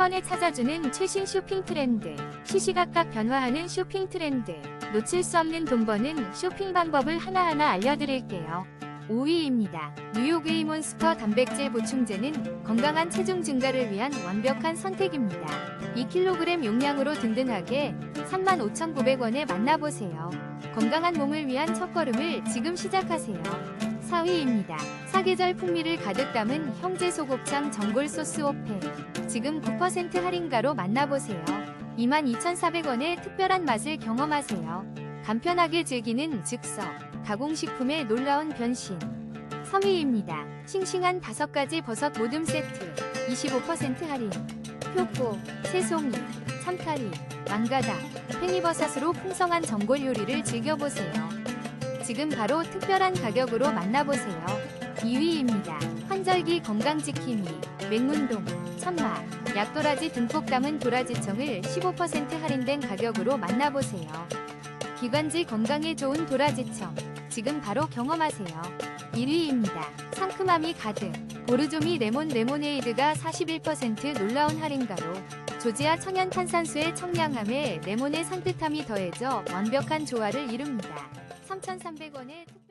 번에 찾아주는 최신 쇼핑 트렌드, 시시각각 변화하는 쇼핑 트렌드, 놓칠 수 없는 돈 버는 쇼핑 방법을 하나하나 알려드릴게요. 5위입니다. 뉴욕의 몬스터 단백질 보충제는 건강한 체중 증가를 위한 완벽한 선택입니다. 2kg 용량으로 든든하게 35,900원에 만나보세요. 건강한 몸을 위한 첫걸음을 지금 시작하세요. 4위입니다. 사계절 풍미를 가득 담은 형제 소곱창 전골 소스 5팩. 지금 9% 할인가로 만나보세요. 22,400원의 특별한 맛을 경험하세요. 간편하게 즐기는 즉석, 가공식품의 놀라운 변신. 3위입니다. 싱싱한 5가지 버섯 모듬 세트. 25% 할인. 표고, 새송이, 참타리, 망가닥, 팽이버섯으로 풍성한 전골 요리를 즐겨보세요. 지금 바로 특별한 가격으로 만나보세요. 2위입니다. 환절기 건강지킴이, 맹문동, 천마, 약도라지 듬뿍 담은 도라지청을 15% 할인된 가격으로 만나보세요. 기관지 건강에 좋은 도라지청, 지금 바로 경험하세요. 1위입니다. 상큼함이 가득, 보르조미 레몬 레모네이드가 41% 놀라운 할인가로 조지아 천연 탄산수의 청량함에 레몬의 산뜻함이 더해져 완벽한 조화를 이룹니다. 3,300원의 특별